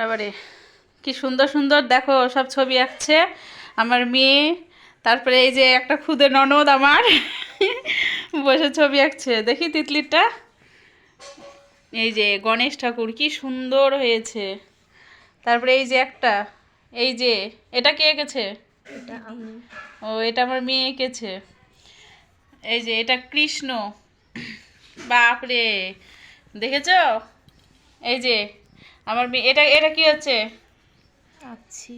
বাবারে কি সুন্দর সুন্দর দেখো সব ছবি আঁকছে আমার মেয়ে তারপরে এই যে একটা খুদে ননদ আমার বসে ছবি আঁকছে। দেখি তিতলিটা। এই যে গণেশ ঠাকুর কি সুন্দর হয়েছে। তারপরে এই যে একটা এই যে এটা কে এঁকেছে? ও এটা আমার মেয়ে এঁকেছে। এই যে এটা কৃষ্ণ। বাপরে দেখেছ? এই যে আমার মেয়ে এটা এটা কি হচ্ছে? আছি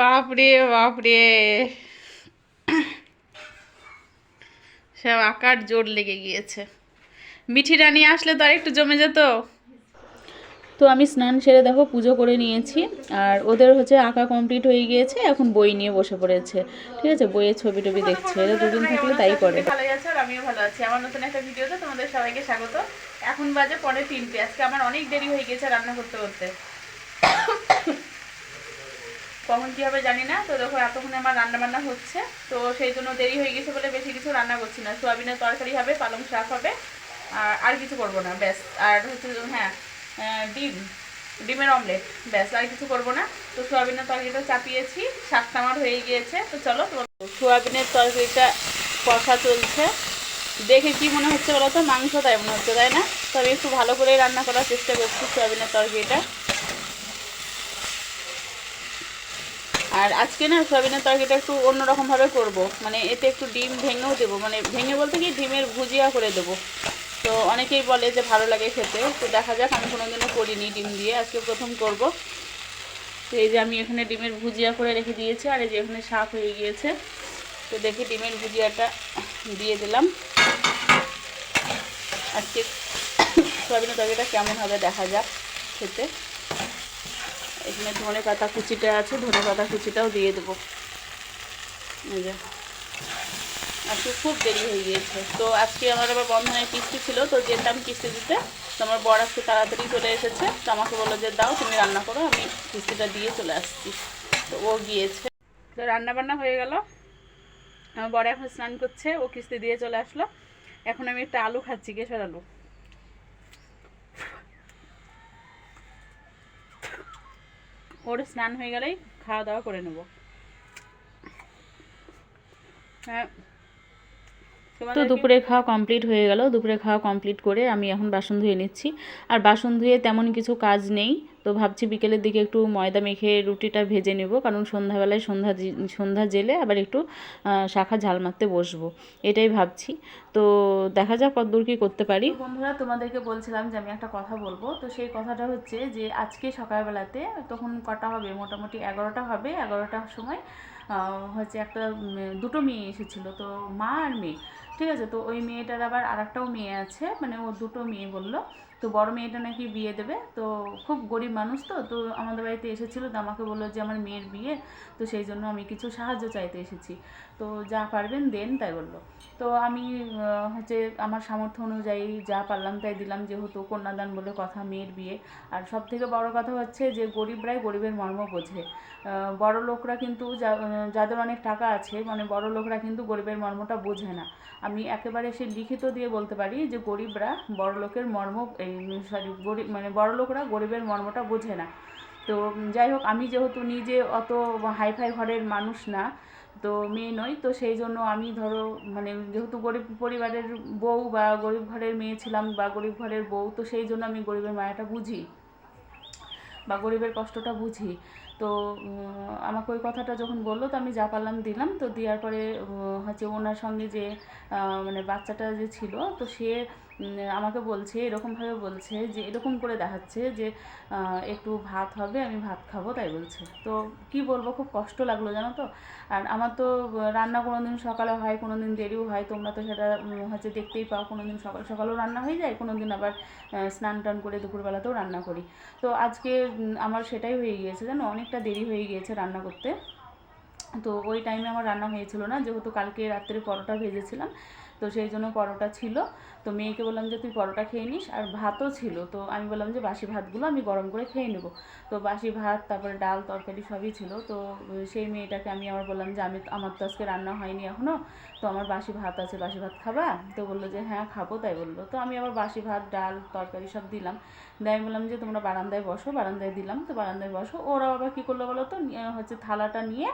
বাপরে বাপরে। সব আকার জোর লেগে গিয়েছে। মিঠি রানী আসলে তো আর একটু জমে যেত। তো আমি স্নান সেরে দেখো পুজো করে নিয়েছি। আর ওদের হচ্ছে আঁকা কমপ্লিট হয়ে গিয়েছে এখন বই নিয়ে বসে পড়েছে। ঠিক আছে? বইয়ের ছবি টবি দেখছে। এরা দুদিন থাকলে তাই করে। ভালো আছে? আর আমিও ভালো আছি। আমার নতুন একটা ভিডিওতে তোমাদের সবাইকে স্বাগত। এখন বাজে পরে তিনটে। আজকে আমার অনেক দেরি হয়ে গেছে রান্না করতে করতে। কখন কী হবে জানি না, তো দেখো এতক্ষণে আমার রান্না বান্না হচ্ছে, তো সেই জন্য দেরি হয়ে গেছে বলে বেশি কিছু রান্না করছি না। সোয়াবিনের তরকারি হবে, পালং শাক হবে, আর আর কিছু করব না, ব্যাস। আর হচ্ছে হ্যাঁ ডিম। ডিমের অমলেট, ব্যাস, আর কিছু করব না। তো সোয়াবিনের তরকারিটা চাপিয়েছি, শাকটা আমার হয়ে গিয়েছে। তো চলো সোয়াবিনের তরকারিটা কষা চলছে। দেখে কি মনে হচ্ছে বলো তো? মাংস তাই মনে হচ্ছে, তাই না? তো আমি একটু ভালো করে রান্না করার চেষ্টা করছি সোয়াবিনের তরকারিটা। আর আজকে না সয়াবিনের তরকারিটা একটু অন্যরকমভাবে করব। মানে এতে একটু ডিম ভেঙেও দেবো। মানে ভেঙে বলতে কি ডিমের ভুজিয়া করে দেবো। তো অনেকেই বলে যে ভালো লাগে খেতে। তো দেখা যাক, আমি কোনোদিনও করিনি ডিম দিয়ে। আজকে প্রথম করব। তো এই যে আমি এখানে ডিমের ভুজিয়া করে রেখে দিয়েছি। আর এই যে এখানে শাক হয়ে গিয়েছে। তো দেখি ডিমের ভুজিয়াটা দিয়ে দিলাম। আজকে সয়াবিনের তরকারিটা কেমন হবে দেখা যাক খেতে। এখানে ধনে পাতা কুচিটা আছে, ধনে পাতা কুচিটাও দিয়ে দেবো। আজকে খুব দেরি হয়ে গিয়েছে। তো আজকে আমার আবার বন্ধনের কিস্তি ছিল, তো যেতাম কিস্তি দিতে। তো আমার বর আজকে তাড়াতাড়ি চলে এসেছে, তো আমাকে বলল যে, দাও, তুমি রান্না করো, আমি কিস্তিটা দিয়ে চলে আসছি। তো ও গিয়েছে। তো রান্না বান্না হয়ে গেল। আমার বর এখন স্নান করছে, ও কিস্তি দিয়ে চলে আসলো। এখন আমি একটা আলু খাচ্ছি কেশর আলু। ওর স্নান হয়ে গেলেই খাওয়া দাওয়া করে নেব। হ্যাঁ। তো দুপুরে খাওয়া কমপ্লিট হয়ে গেল। দুপুরে খাওয়া কমপ্লিট করে আমি এখন বাসন ধুয়ে নিচ্ছি। আর বাসন ধুয়ে তেমন কিছু কাজ নেই। তো ভাবছি বিকেলের দিকে একটু ময়দা মেখে রুটিটা ভেজে নেব, কারণ সন্ধ্যাবেলায় সন্ধ্যা সন্ধ্যা জেলে আবার একটু শাখা ঝাল মারতে বসবো, এটাই ভাবছি। তো দেখা যাক কতদূর কী করতে পারি। বন্ধুরা, তোমাদেরকে বলছিলাম যে আমি একটা কথা বলব, তো সেই কথাটা হচ্ছে যে আজকে সকালবেলাতে তখন কটা হবে? মোটামুটি এগারোটা হবে। এগারোটার সময় হচ্ছে একটা দুটো মেয়ে এসেছিল, তো মা আর মেয়ে। ঠিক আছে? তো ওই মেয়েটার আবার আর একটাও মেয়ে আছে মানে ও দুটো মেয়ে বলল। তো বড় মেয়েটা নাকি বিয়ে দেবে। তো খুব গরিব মানুষ তো তো আমাদের বাড়িতে এসেছিল তো আমাকে বলল যে আমার মেয়ের বিয়ে, তো সেই জন্য আমি কিছু সাহায্য চাইতে এসেছি। তো যা পারবেন দেন তাই বলল। তো আমি হচ্ছে আমার সামর্থ্য অনুযায়ী যা পারলাম তাই দিলাম। যেহেতু কন্যাদান বলে কথা, মেয়ের বিয়ে। আর সব থেকে বড় কথা হচ্ছে যে গরিবরাই গরিবের মর্ম বোঝে। বড় লোকরা কিন্তু যাদের অনেক টাকা আছে মানে বড় লোকরা কিন্তু গরিবের মর্মটা বোঝে না। আমি একেবারে সে লিখিত দিয়ে বলতে পারি যে গরিবরা বড় লোকের মর্ম, এই, সরি, গরিব মানে বড় লোকরা গরিবের মর্মটা বোঝে না। তো যাই হোক, আমি যেহেতু নিজে অত হাইফাই ঘরের মানুষ না, তো মেয়ে নই, তো সেই জন্য আমি ধরো মানে যেহেতু গরিব পরিবারের বউ বা গরিব ঘরের মেয়ে ছিলাম বা গরিব ঘরের বউ, তো সেই জন্য আমি গরিবের মায়াটা বুঝি বা গরিবের কষ্টটা বুঝি। তো আমাকে ওই কথাটা যখন বলল, তো আমি যা পারলাম দিলাম। তো দেওয়ার পরে হচ্ছে ওনার সঙ্গে যে মানে বাচ্চাটা যে ছিল, তো সে আমাকে বলছে, এরকমভাবে বলছে যে, এরকম করে দেখাচ্ছে যে একটু ভাত হবে, আমি ভাত খাব, তাই বলছে। তো কি বলব, খুব কষ্ট লাগল জানো তো? আর আমার তো রান্না কোনো দিন সকালে হয় কোনো দিন দেরিও হয়, তোমরা তো সেটা হচ্ছে দেখতেই পাও কোনো দিন সকাল, সকালেও রান্না হয়ে যায় কোনো দিন আবার স্নান টান করে দুপুরবেলাতেও রান্না করি। তো আজকে আমার সেটাই হয়ে গিয়েছে জানো, অনেকটা দেরি হয়ে গিয়েছে রান্না করতে। তো ওই টাইমে আমার রান্না হয়েছিল না, যেহেতু কালকে রাত্রে পরোটা ভেজেছিলাম তো সেই জন্য পরোটা ছিল। তো মেয়েকে বললাম যে, তুই পরোটা খেয়ে নিস। আর ভাতও ছিল। তো আমি বললাম যে, বাসি ভাতগুলো আমি গরম করে খেয়ে নেব। তো বাসি ভাত, তারপরে ডাল, তরকারি সবই ছিল। তো সেই মেয়েটাকে আমি আবার বললাম যে, আমি আমার তো আজকে রান্না হয়নি এখনও তো আমার বাসি ভাত আছে, বাসি ভাত খাবা? তো বলল যে হ্যাঁ খাব, তাই বলল। তো আমি আবার বাসি ভাত, ডাল, তরকারি সব দিলাম। দিয়ে আমি বললাম যে, তোমরা বারান্দায় বসো। বারান্দায় দিলাম। তো বারান্দায় বসো। ওরা আবার কী করল বলো তো হচ্ছে থালাটা নিয়ে,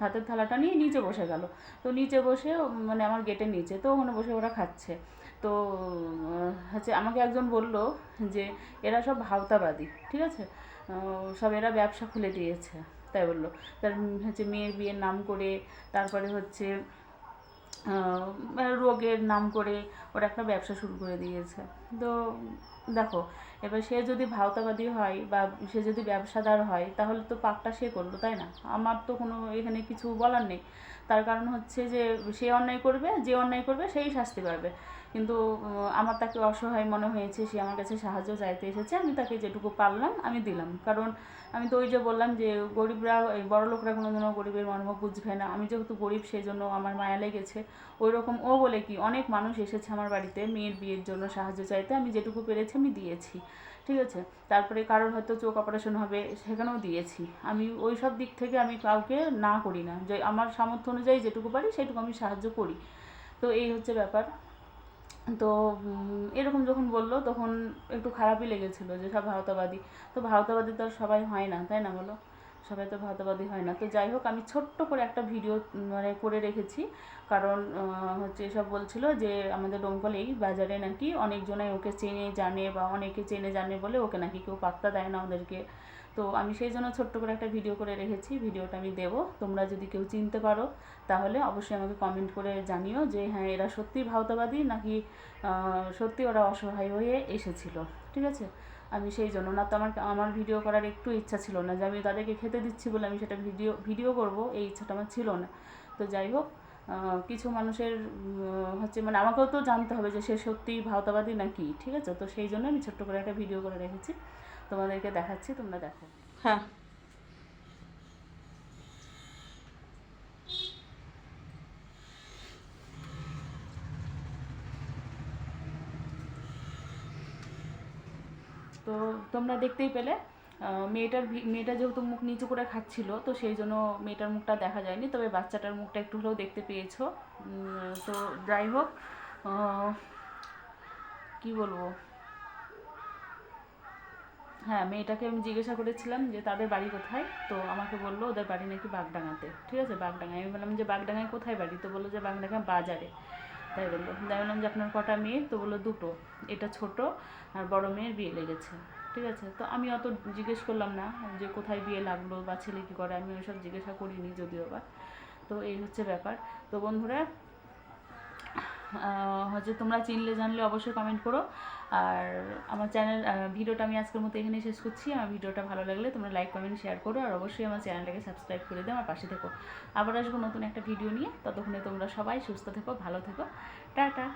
ভাতের থালাটা নিয়ে নিচে বসে গেল। তো নিচে বসে মানে আমার গেটের নিচে। তো ওখানে বসে ওরা খাচ্ছে। তো হচ্ছে আমাকে একজন বলল যে, এরা সব ভাওতাবাদী, ঠিক আছে? সব এরা ব্যবসা খুলে দিয়েছে, তাই বলল। তার হচ্ছে মেয়ের বিয়ের নাম করে, তারপরে হচ্ছে রোগের নাম করে ওরা একটা ব্যবসা শুরু করে দিয়েছে। তো দেখো, এবার সে যদি ভাওতাবাদী হয় বা সে যদি ব্যবসাদার হয়, তাহলে তো পাপটা সে করল, তাই না? আমার তো কোনো এখানে কিছু বলার নেই। তার কারণ হচ্ছে যে, সে অন্যায় করবে, যে অন্যায় করবে, সেই শাস্তি পাবে। কিন্তু আমার তাকে অসহায় মনে হয়েছে, সে আমার কাছে সাহায্য চাইতে এসেছে, আমি তাকে যেটুকু পারলাম, আমি দিলাম। কারণ, আমি তো ওই যে বললাম যে, গরিবরা, এই বড় লোকরা কোনো দিনও গরিবের মর্ম বুঝবে না। আমি যেহেতু গরিব সেই জন্য আমার মায়া লেগেছে। ওই রকম ও বলে কি, অনেক মানুষ এসেছে আমার বাড়িতে, মেয়ের বিয়ের জন্য সাহায্য চাইতে। আমি যেটুকু পেরেছি আমি দিয়েছি, ঠিক আছে? তারপরে কারোর হয়তো চোখ অপারেশন হবে, সেখানেও দিয়েছি। আমি ওই সব দিক থেকে আমি কাউকে না করি না। যে আমার সামর্থ্য অনুযায়ী যেটুকু পারি, সেটুকু আমি সাহায্য করি। তো এই হচ্ছে ব্যাপার। তো এরকম যখন বলল, তখন একটু খারাপই লেগেছিলো যে সব ভারতাবাদী। তো ভারতাবাদী তো আর সবাই হয় না, তাই না বলো? সবাই তো ভারতাবাদী হয় না। তো যাই হোক, আমি ছোট্ট করে একটা ভিডিও মানে করে রেখেছি। কারণ হচ্ছে এসব বলছিল যে, আমাদের ডোমকল এই বাজারে নাকি অনেকজনে ওকে চেনে, জানে বা অনেকে চেনে, জানে বলে ওকে নাকি কেউ পাত্তা দেয় না ওদেরকে। তো আমি সেই জন্য ছোট্ট করে একটা ভিডিও করে রেখেছি। ভিডিওটা আমি দেবো। তোমরা যদি কেউ চিনতে পারো, তাহলে অবশ্যই আমাকে কমেন্ট করে জানিও যে হ্যাঁ এরা সত্যি ভাওতাবাদী নাকি সত্যি ওরা অসহায় হয়ে এসেছিল। ঠিক আছে? আমি সেই জন্য। না তো আমার আমার ভিডিও করার একটু ইচ্ছা ছিল না, যে আমি তাদেরকে খেতে দিচ্ছি বলে আমি সেটা ভিডিও ভিডিও করব, এই ইচ্ছাটা আমার ছিল না। তো যাই হোক কিছু মানুষের হচ্ছে মানে আমাকেও তো জানতে হবে যে সে সত্যিই ভাওতাবাদী নাকি, ঠিক আছে? তো সেই জন্য আমি ছোট্ট করে একটা ভিডিও করে রেখেছি। তোমাদেরকে দেখাচ্ছি, তোমরা দেখো। হ্যাঁ। তো তোমরা দেখতেই পেলে মেয়েটার মেয়েটা যেহেতু মুখ নিচু করে খাচ্ছিল, তো সেই জন্য মেয়েটার মুখটা দেখা যায়নি। তবে বাচ্চাটার মুখটা একটু হলেও দেখতে পেয়েছ। তো যাই হোক কি বলব? হ্যাঁ মেয়েটাকে আমি জিজ্ঞাসা করেছিলাম যে, তাদের বাড়ি কোথায়? তো আমাকে বলল, ওদের বাড়ি নাকি বাগডাঙ্গাতে। ঠিক আছে? বাগডাঙ্গায়। আমি বললাম যে, বাগডাঙ্গায় কোথায় বাড়ি? তো বলল যে, বাগডাঙ্গা বাজারে। তাই বলল। তাই বললাম যে আপনার কটা মেয়ে? তো বলল দুটো। এটা ছোট আর বড় মেয়ের বিয়ে লেগেছে। ঠিক আছে? তো আমি অত জিজ্ঞেস করলাম না যে কোথায় বিয়ে লাগল বা ছেলে কী করে? আমি ওইসব জিজ্ঞাসা করিনি যদিও বা। তো এই হচ্ছে ব্যাপার। তো বন্ধুরা হচ্ছে তোমরা চিনলে, জানলে অবশ্যই কমেন্ট করো। আর আমার চ্যানেল ভিডিওটা আমি আজকের মতো এখানেই শেষ করছি। আমার ভিডিওটা ভালো লাগলে তোমরা লাইক কমেন্ট শেয়ার করো। আর অবশ্যই আমার চ্যানেলটাকে সাবস্ক্রাইব করে দিও, আমার পাশে থেকো। আবার আসব নতুন একটা ভিডিও নিয়ে। ততক্ষণে তোমরা সবাই সুস্থ থেকো, ভালো থেকো। টাটা!